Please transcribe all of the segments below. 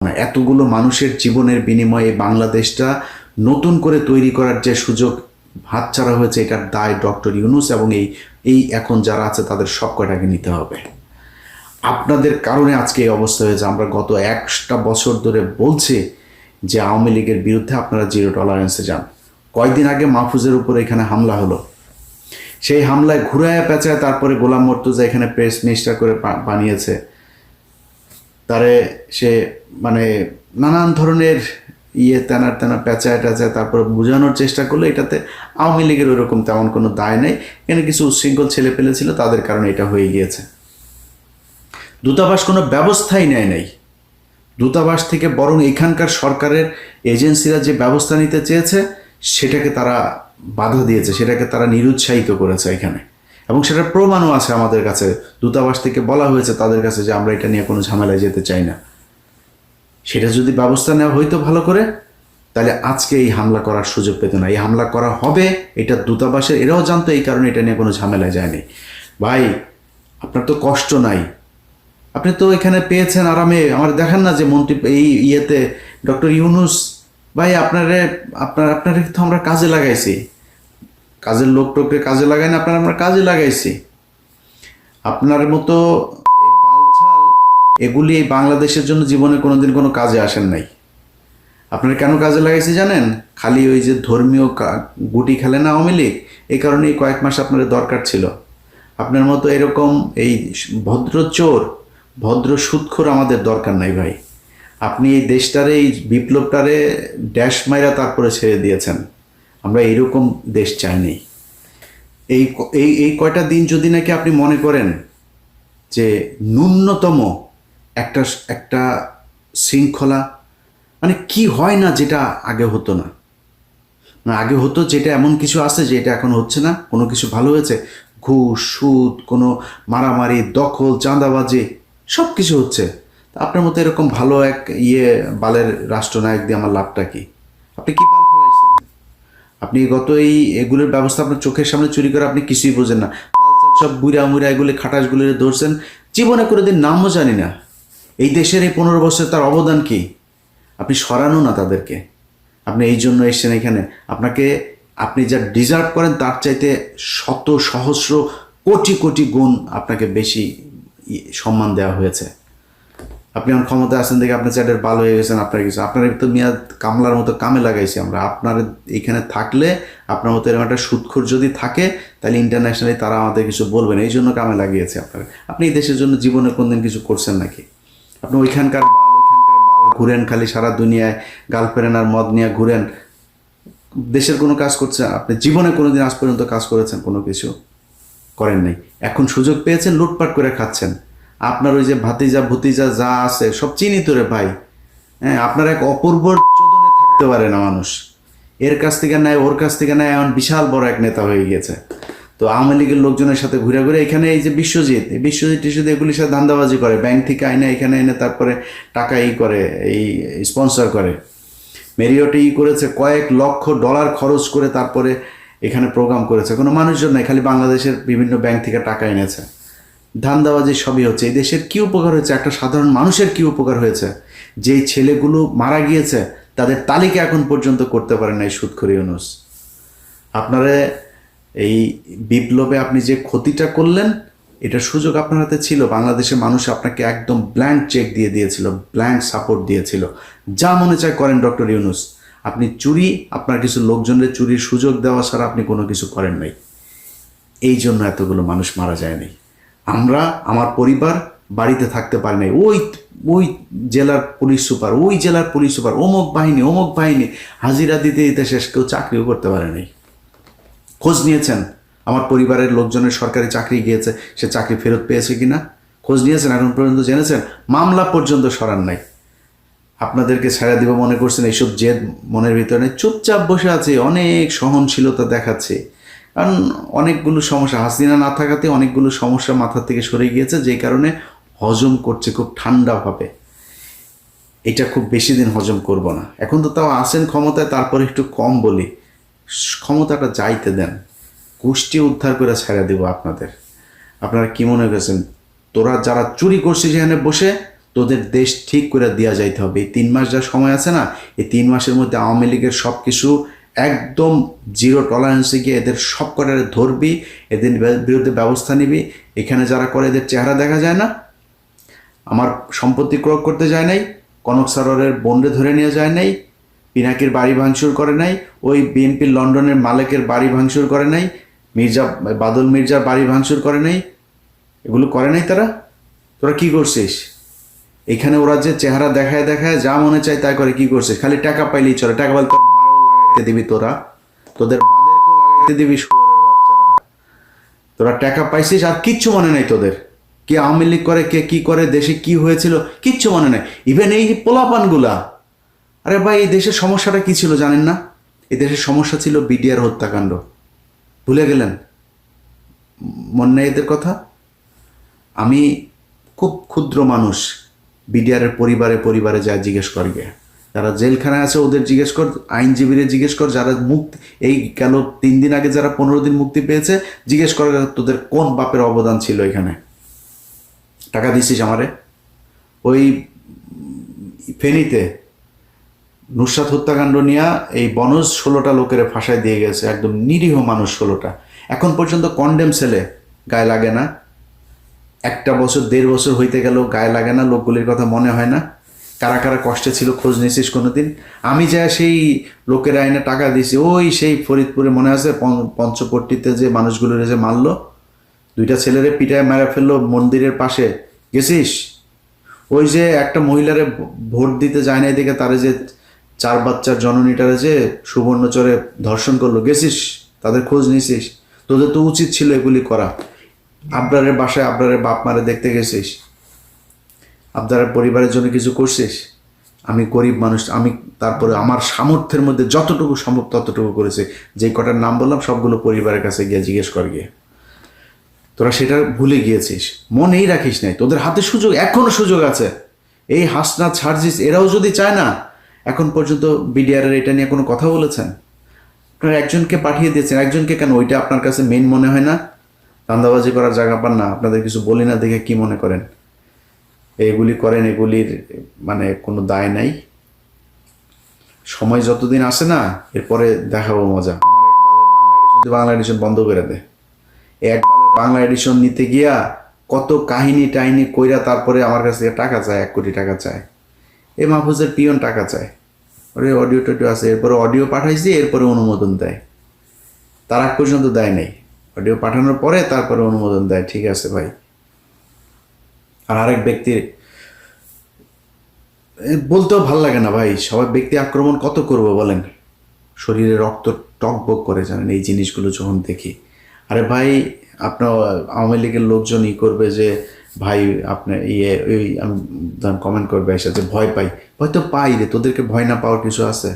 না এতগুলো মানুষের জীবনের বিনিময়ে বাংলাদেশটা নতুন করে তৈরি করার যে সুযোগ হাতছাড়া হয়েছে, এটার দায় ডক্টর ইউনুস এবং এই এই এখন যারা আছে তাদের সব কয়টাকে নিতে হবে। আপনাদের কারণে আজকে এই অবস্থা হয়েছে। আমরা গত একটা বছর ধরে বলছি যে আওয়ামী লীগের বিরুদ্ধে আপনারা জিরো টলারেন্সে যান। কয়েকদিন আগে মাহফুজের উপর এখানে হামলা হলো। সেই হামলায় ঘুরায় পেঁচায় তারপরে গোলাম মর্তুজা এখানে প্রেস মিনিস্টার করে বানিয়েছে। তারে সে মানে নানান ধরনের ইয়ে তেনার তেনা পেঁচায় টেঁচায় তারপর বোঝানোর চেষ্টা করল। এটাতে আওয়ামী লীগের ওরকম তেমন কোনো দায় নেই। এখানে কিছু উশৃঙ্খল ছেলে পেলে ছিল, তাদের কারণে এটা হয়ে গিয়েছে। দূতাবাস কোনো ব্যবস্থাই নেয় নাই। দূতাবাস থেকে বরং এখানকার সরকারের এজেন্সিরা যে ব্যবস্থা নিতে চেয়েছে, সেটাকে তারা বাধা দিয়েছে, সেটাকে তারা নিরুৎসাহিত করেছে এখানে। এবং সেটার প্রমাণও আছে আমাদের কাছে। দূতাবাস থেকে বলা হয়েছে তাদের কাছে যে আমরা এটা নিয়ে কোনো ঝামেলায় যেতে চাই না। সেটা যদি ব্যবস্থা নেওয়া হইতো ভালো করে। তাহলে আজকে এই হামলা করার সুযোগ পেত না। এই হামলা করা হবে, এটা দূতাবাসের, এরাও জানতো এই কারণে এটা নিয়ে কোনো ঝামেলায় যায়নি। ভাই, আপনার তো কষ্ট নাই। আপনি তো এখানে পেয়েছেন আরামে। আমার দেখেন না যে মন্ত্রী, এই ইয়েতে ডক্টর ইউনুস, ভাই, আপনারে, আপনার, আপনারে তো আমরা কাজে লাগাইছি। কাজের লোক টোককে কাজে লাগাই না, আপনার আমরা কাজে লাগাইছি। আপনার মতো এগুলি এই বাংলাদেশের জন্য জীবনে কোনোদিন কোনো কাজে আসেন নাই। আপনারা কেন কাজে লাগাইছি জানেন? খালি ওই যে ধর্মীয় গুটি খেলে না আওয়ামী লীগ? এই কারণেই কয়েক মাস আপনার দরকার ছিল। আপনার মতো এরকম এই ভদ্র চোর, ভদ্র সুৎখোর আমাদের দরকার নাই ভাই। আপনি এই দেশটারে, এই বিপ্লবটারে ড্যাশ মাইরা তারপরে ছেড়ে দিয়েছেন। আমরা এরকম দেশ চাইনি এই এই এই কয়টা দিন যদি নাকি আপনি মনে করেন যে ন্যূনতম একটা একটা শৃঙ্খলা মানে কি হয় না যেটা আগে হতো না? আগে হতো যেটা এমন কিছু আছে যে এটা এখন হচ্ছে না, কোনো কিছু ভালো হয়েছে? ঘুষ, সুদ, কোনো মারামারি, দখল, চাঁদাবাজি সব কিছু হচ্ছে আপনার মতো এরকম ভালো এক ইয়ে বালের রাষ্ট্রনায়ক দিয়ে আমার লাভটা কি? আপনি কি আপনি গত এই এগুলোর ব্যবস্থা আপনার চোখের সামনে চুরি করে আপনি কিছুই বোঝেন না। সব বুড়া মুড়া এগুলি খাটাসগুলি ধরছেন। জীবনে করে দিন নামও জানি না। এই দেশের এই পনেরো বছর তার অবদান কি? আপনি সরানো না তাদেরকে। আপনি এই জন্য এসছেন এখানে। আপনাকে আপনি যা ডিজার্ভ করেন তার চাইতে শত সহস্র কোটি কোটি গুণ আপনাকে বেশি সম্মান দেওয়া হয়েছে। আপনি এখন ক্ষমতা আছেন দেখে আপনার চ্যাটের ভালো হয়ে গেছেন, আপনার কিছু। আপনার তো মিয়া কামলার মতো কামে লাগাইছি আমরা। আপনার এখানে থাকলে, আপনার মতো এরকম একটা সুৎখোর যদি থাকে, তাহলে ইন্টারন্যাশনালি তারা আমাদের কিছু বলবেন। এই জন্য কামে লাগিয়েছে আপনার। আপনি এই দেশের জন্য জীবনে কোনদিন কিছু করছেন নাকি? আপনি ওইখানকার ওইখানকার ঘুরেন, খালি সারা দুনিয়ায় গার্লফ্রেন্ড আর মদ নিয়ে ঘুরেন। দেশের কোনো কাজ করছেন আপনি জীবনে কোনোদিন আজ পর্যন্ত কাজ করেছেন কোনো কিছু? করেন নাই। এখন সুযোগ পেয়েছেন, লুটপাট করে খাচ্ছেন। আপনার ওই যে ভাতিজা, ভতিজা যা আছে, সব চিনি তো রে ভাই। হ্যাঁ আপনার এক অপূর্ব চোদনে থাকতে পারে না মানুষ। এর কাছ থেকে নেয়, ওর কাছ থেকে নেয়, এমন বিশাল বড় এক নেতা হয়ে গিয়েছে। তো আওয়ামী লীগের লোকজনের সাথে ঘুরে ঘুরে এখানে এই যে বিশ্বজিৎ, এই বিশ্বজিৎ টিশ্বজিৎ এগুলির সাথে ধান্দাবাজি করে। ব্যাংক থেকে আইনে, এখানে এনে তারপরে টাকা ই করে, এই স্পন্সর করে। মেরিওটে ই করেছে, কয়েক লক্ষ ডলার খরচ করে তারপরে এখানে প্রোগ্রাম করেছে। কোনো মানুষজন নাই, খালি বাংলাদেশের বিভিন্ন ব্যাংক থেকে টাকা এনেছে। ধান্দাবাজি সবই হচ্ছে। এই দেশের কি উপকার হয়েছে? একটা সাধারণ মানুষের কি উপকার হয়েছে? যেই ছেলেগুলো মারা গিয়েছে, তাদের তালিকা এখন পর্যন্ত করতে পারেন না এই সুদখরি অনুস আপনারা এই বিপ্লবে আপনি যে ক্ষতিটা করলেন, এটার সুযোগ আপনার হাতে ছিল। বাংলাদেশের মানুষ আপনাকে একদম ব্ল্যাঙ্ক চেক দিয়ে দিয়েছিল ব্ল্যাঙ্ক সাপোর্ট দিয়েছিল। যা মনে চায় করেন ডক্টর ইউনুস। আপনি চুরি, আপনার কিছু লোকজনের চুরির সুযোগ দেওয়া ছাড়া আপনি কোনো কিছু করেন নাই। এই জন্য এতগুলো মানুষ মারা যায়নি আমরা আমার পরিবার বাড়িতে থাকতে পারি নাই। ওই ওই জেলার পুলিশ সুপার, ওই জেলার পুলিশ সুপার, অমুক বাহিনী অমুক বাহিনী, হাজিরা দিতে দিতে শেষ কেউ চাকরিও করতে পারে নাই। খোঁজ নিয়েছেন, আমার পরিবারের লোকজনের সরকারি চাকরি গিয়েছে, সে চাকরি ফেরত পেয়েছে কিনা? খোঁজ নিয়েছেন, এখন পর্যন্ত জেনেছেন, মামলা পর্যন্ত সরান নাই। আপনাদেরকে ছেড়ে দিব মনে করছেন, এইসব জেদ মনের ভিতরে চুপচাপ বসে আছে, অনেক সহনশীলতা দেখাচ্ছে। কারণ অনেকগুলো সমস্যা, হাসিনা না থাকাতে অনেকগুলো সমস্যা মাথা থেকে সরে গিয়েছে, যেই কারণে হজম করছে খুব ঠান্ডাভাবে। এটা খুব বেশি দিন হজম করব না। এখন তো তাও আসেন ক্ষমতায়, তারপরে একটু কম বলি। ক্ষমতাটা যাইতে দেন। গোষ্ঠী উদ্ধার করে ছেড়ে দেব আপনাদের। আপনারা কি মনে করেছেন? তোরা যারা চুরি করছিস এখানে বসে, তোদের দেশ ঠিক করে দেওয়া যাইতে হবে। এই তিন মাস যা সময় আছে না, এই তিন মাসের মধ্যে আওয়ামী লীগের সব কিছু একদম জিরো টলারেন্সে গিয়ে এদের সব কটারে ধরবি, এদের বিরুদ্ধে ব্যবস্থা নিবি। এখানে যারা করে এদের চেহারা দেখা যায় না। আমার সম্পত্তি ক্রয় করতে যায় নাই, কনক সারোয়ারের বন্ডে ধরে নিয়ে যায় নাই, পিনাকির বাড়ি ভাঙচুর করে নাই, ওই বিএনপির লন্ডনের মালিকের বাড়ি ভাঙচুর করে নাই, মির্জা বাদল মির্জার বাড়ি ভাঙচুর করে নাই। এগুলো করে নাই তারা? তোরা কি করছিস? এখানে ওরা যে চেহারা দেখায় দেখায় যা মনে চায় তাই করে, কি করছিস? খালি টাকা পাইলেই চলে, টাকা পাইলে লাগাইতে দিবি তোরা। তোদের লাগাইতে দিবি শুয়ারের বাচ্চারা। তোরা টাকা পাইছিস আর কিচ্ছু মনে নাই তোদের। কে আওয়ামী লীগ করে, কে কি করে, দেশে কি হয়েছিল, কিচ্ছু মনে নাই। ইভেন এই পোলাপানগুলা। আরে ভাই, এই দেশের সমস্যাটা কি ছিল জানেন না? এই দেশের সমস্যা ছিল বিডিআর হত্যাকাণ্ড। ভুলে গেলেন? মনে এদের কথা? আমি খুব ক্ষুদ্র মানুষ। বিডিআরের পরিবারে পরিবারে যা জিজ্ঞেস করবে যারা জেলখানায় আছে, ওদের জিজ্ঞেস কর, আইনজীবীরা জিজ্ঞেস কর, যারা মুক্তি, এই গেল তিন দিন আগে যারা পনেরো দিন মুক্তি পেয়েছে, জিজ্ঞেস কর তোদের কোন বাপের অবদান ছিল এখানে। টাকা দিছিস আমারে? ওই ফেনীতে নুসরাত হত্যাকাণ্ড নিয়ে এই বনজ ষোলোটা লোকের ফাঁসায় দিয়ে গেছে, একদম নিরীহ মানুষ ষোলোটা। এখন পর্যন্ত কন্ডেম সেলে গায়ে লাগে না। একটা বছর, দেড় বছর হইতে গেল গায়ে লাগে না, লোকগুলির কথা মনে হয় না। কারা কারা কষ্টে ছিল খোঁজ নিয়েছিস কোনোদিন? আমি যা সেই লোকের আইনে টাকা দিয়েছি, ওই সেই ফরিদপুরে মনে আছে পঞ্চ- পঞ্চপট্টিতে যে মানুষগুলো যে মারলো? দুইটা ছেলেরে পিটায় মেরে ফেলল মন্দিরের পাশে। গেছিস? ওই যে একটা মহিলারে ভোট দিতে যায় না এদিকে, তারে যে চার বাচ্চার জননীটারে যে সুবর্ণচরে ধর্ষণ করল। গেছিস? তাদের খোঁজ নিছিস তোদের তো উচিত ছিল এগুলি করা। আবরারের বাসায় আবরারের বাপ মারে দেখতে গেছিস। আবদারের পরিবারের জন্য কিছু করছিস? আমি গরিব মানুষ, আমি তারপরে আমার সামর্থ্যের মধ্যে যতটুকু সম্ভব ততটুকু করেছে। যে কটার নাম বললাম, সবগুলো পরিবারের কাছে গিয়ে জিজ্ঞেস কর গিয়ে। তোরা সেটা ভুলে গিয়েছিস। মনেই রাখিস নাই। তোদের হাতে সুযোগ এখনও সুযোগ আছে। এই হাসনাত সার্জিস এরাও যদি চায় না, এখন পর্যন্ত বিডিআরের এটা নিয়ে কোনো কথা বলেছেন? আপনারা একজনকে পাঠিয়ে দিয়েছেন, একজনকে কেন? ওইটা আপনার কাছে মেন মনে হয় না? দান্দাবাজি করার জায়গা পান না? আপনাদের কিছু বলি না দেখে কি মনে করেন? এগুলি করেন, এগুলির মানে কোনো দায় নাই। সময় যতদিন আসে না, এরপরে দেখাবো মজা। আমার বাংলা এডিশন বন্ধ করে দে এই এক বালের বাংলা এডিশন নিতে গিয়া কত কাহিনী টাহিনী কইরা তারপরে আমার কাছ থেকে টাকা চায়, এক কোটি টাকা চায়। এই মাহফুজের পিয়ন টাকা চায়। ওরে অডিও টডিও আছে, এরপরে অডিও পাঠাইছি, এরপরে অনুমোদন দেয়। তার আগ পর্যন্ত দেয় নাই। অডিও পাঠানোর পরে তারপরে অনুমোদন দেয়। ঠিক আছে ভাই। আর আরেক ব্যক্তির বলতেও ভালো লাগে না ভাই। সবাই ব্যক্তি আক্রমণ কত করব বলেন? শরীরে রক্ত টকবক করে জানেন এই জিনিসগুলো যখন দেখি। আরে ভাই, আপনার আওয়ামী লীগের লোকজন ই করবে যে, ভাই আপনার ইয়ে ওই, আমি কমেন্ট করবে এসে যে, ভয় পাই। ভয় তো পাই রে, তোদেরকে ভয় না পাওয়ার কিছু আছে?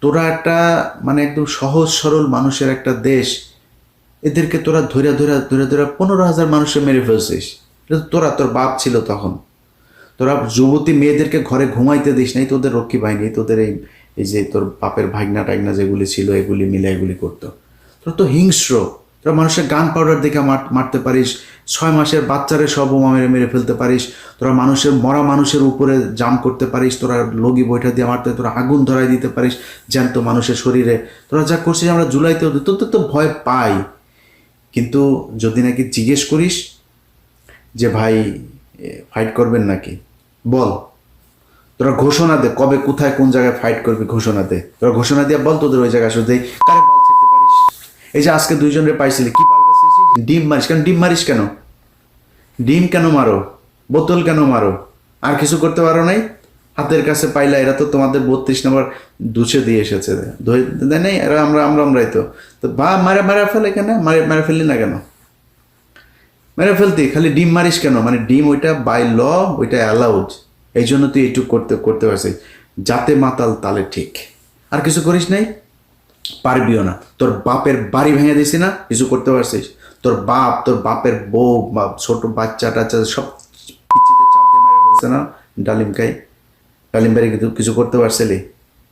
তোরা একটা মানে একদম সহজ সরল মানুষের একটা দেশ। এদেরকে তোরা ধরে ধরে ধরে ধরে পনেরো হাজার মানুষে মেরে ফেলছিস। তোরা, তোর বাপ ছিল তখন। তোরা যুবতী মেয়েদেরকে ঘরে ঘুমাইতে দিস নাই, তোদের রক্ষী বাহিনী তোদের এই এই যে তোর বাপের ভাগনা টাগনা যেগুলি ছিল, এগুলি মিলে এগুলি করতো। তোরা তো হিংস্র। তোরা মানুষের গান পাউডার দেখে মার- মারতে পারিস, ছয় মাসের বাচ্চারে সব বোমা মেরে মেরে ফেলতে পারিস, তোরা মানুষের, মরা মানুষের উপরে জাম করতে পারিস, তোরা লগি বৈঠা দিয়ে মারতে, তোরা আগুন ধরাই দিতে পারিস জ্যান্ত মানুষের শরীরে। তোরা যা করছিস আমরা জুলাইতেও তোর তো তো ভয় পাই। কিন্তু যদি নাকি জিজ্ঞেস করিস যে ভাই ফাইট করবেন নাকি? বল। তোরা ঘোষণা দে, কবে, কোথায়, কোন জায়গায় ফাইট করবি ঘোষণা দে। তোরা ঘোষণা দিয়ে বল তোদের ওই জায়গায় শুধু কারে বাল ছিঁড়তে পারিস। এই যে আজকে দুইজনের পাইছিলি, কি বাল ডিম মারিস কেন? ডিম মারিস কেন? ডিম কেন মারো? বোতল কেন মারো? আর কিছু করতে পারো নাই? হাতের কাছে পাইলা, এরা তো তোমাদের বত্রিশ নম্বর দুছে দিয়ে এসেছে। দেয় নাই, এরা আমরা আমরা, আমরাই তো। তো বা, মারে, মারা ফেলে কেন মারে মারে ফেললি না কেন? মেরে ফেলতি, খালি ডিম মারিস কেন? মানে ডিম ওইটা বাই ল ওইটা অ্যালাউড এই জন্য তুই এইটুকু করতে করতে পারছিস। যাতে মাতাল তালে ঠিক। আর কিছু করিস নাই? পারবিও না। তোর বাপের বাড়ি ভেঙে দিছি না? কিছু করতে পারছিস? তোর বাপ, তোর বাপের বউ বা ছোট বাচ্চা টাচ্চা সব পিচিতে চাপ দিয়ে মেরে ফেলছে না? ডালিম খাই ডালিম বাড়ি কিন্তু কিছু করতে পারছিলি?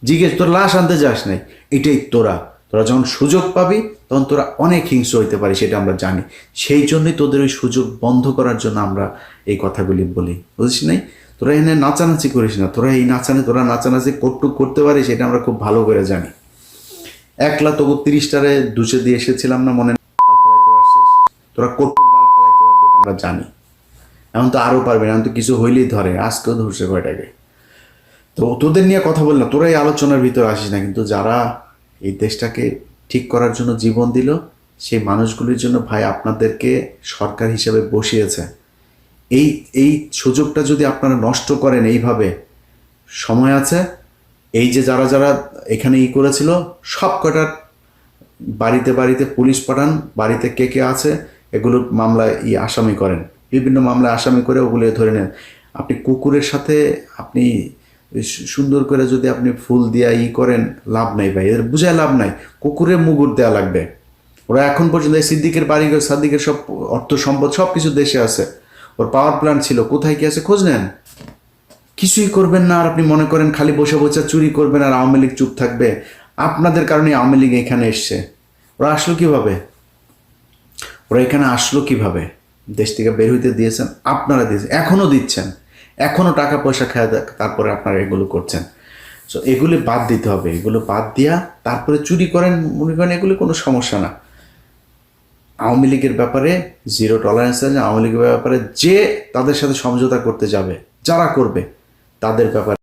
জিজ্ঞেস, তোর লাশ আনতে যাস নাই? এটাই তোরা। তোরা যখন সুযোগ পাবি, তখন তোরা অনেক হিংস্র হইতে পারিস, সেটা আমরা জানি। সেই জন্যই তোদের ওই সুযোগ বন্ধ করার জন্য আমরা এই কথাগুলি বলি। বুঝিস নাই? তোরা এখানে নাচানাচি করিস না। তোরা এই নাচানে, তোরা নাচানাচি কটুক করতে পারিস, এটা আমরা খুব ভালো করে জানি। একলা তবু তিরিশটারে দুচে দিয়ে এসেছিলাম না, মনে পারছিস? তোরা কটুক বাল ফলাইতে পারবি, এটা আমরা জানি। এখন তো আরও পারবে না, এখন তো কিছু হইলেই ধরে, আজকেও ধরছে কয়টাকে। তো তোদের নিয়ে কথা বললাম, তোরা এই আলোচনার ভিতরে আসিস না, কিন্তু যারা এই দেশটাকে ঠিক করার জন্য জীবন দিল, সেই মানুষগুলির জন্য ভাই আপনাদেরকে সরকার হিসেবে বসিয়েছে। এই এই সুযোগটা যদি আপনারা নষ্ট করেন এইভাবে, সময় আছে, এই যে যারা যারা এখানে ই করেছিল, সব কটার বাড়িতে বাড়িতে পুলিশ পাঠান, বাড়িতে কে কে আছে, এগুলো মামলায় ই আসামি করেন। বিভিন্ন মামলায় আসামি করে ওগুলো ধরে নেন। আপনি কুকুরের সাথে আপনি সুন্দর করে যদি আপনি ফুল দিয়া ই করেন, লাভ নাই ভাই। এদের বুঝায় লাভ নাই। কুকুরের মুগুর দেওয়া লাগবে। ওরা এখন পর্যন্ত এই সিদ্দিকের বাড়ি সাদ্দিকের সব অর্থ সম্পদ সব কিছু দেশে আছে। ওর পাওয়ার প্ল্যান্ট ছিল, কোথায় কি আছে খোঁজ নেন? কিছুই করবেন না আর আপনি মনে করেন খালি বসে বসে চুরি করবেন আর আওয়ামী লীগ চুপ থাকবে। আপনাদের কারণে আওয়ামী লীগ এখানে এসছে। ওরা আসলো কীভাবে? ওরা এখানে আসলো কীভাবে? দেশ থেকে বের হইতে দিয়েছেন, আপনারা দিয়েছেন এখনও দিচ্ছেন। এখনও টাকা পয়সা খায় তারপরে আপনারা এগুলো করছেন। সো এগুলি বাদ দিতে হবে। এগুলো বাদ দিয়া তারপরে চুরি করেন, মনে করেন এগুলি কোনো সমস্যা না। আওয়ামী লীগের ব্যাপারে জিরো টলারেন্স আছে, আওয়ামী লীগের ব্যাপারে যে তাদের সাথে সমঝোতা করতে যাবে, যারা করবে, তাদের ব্যাপারে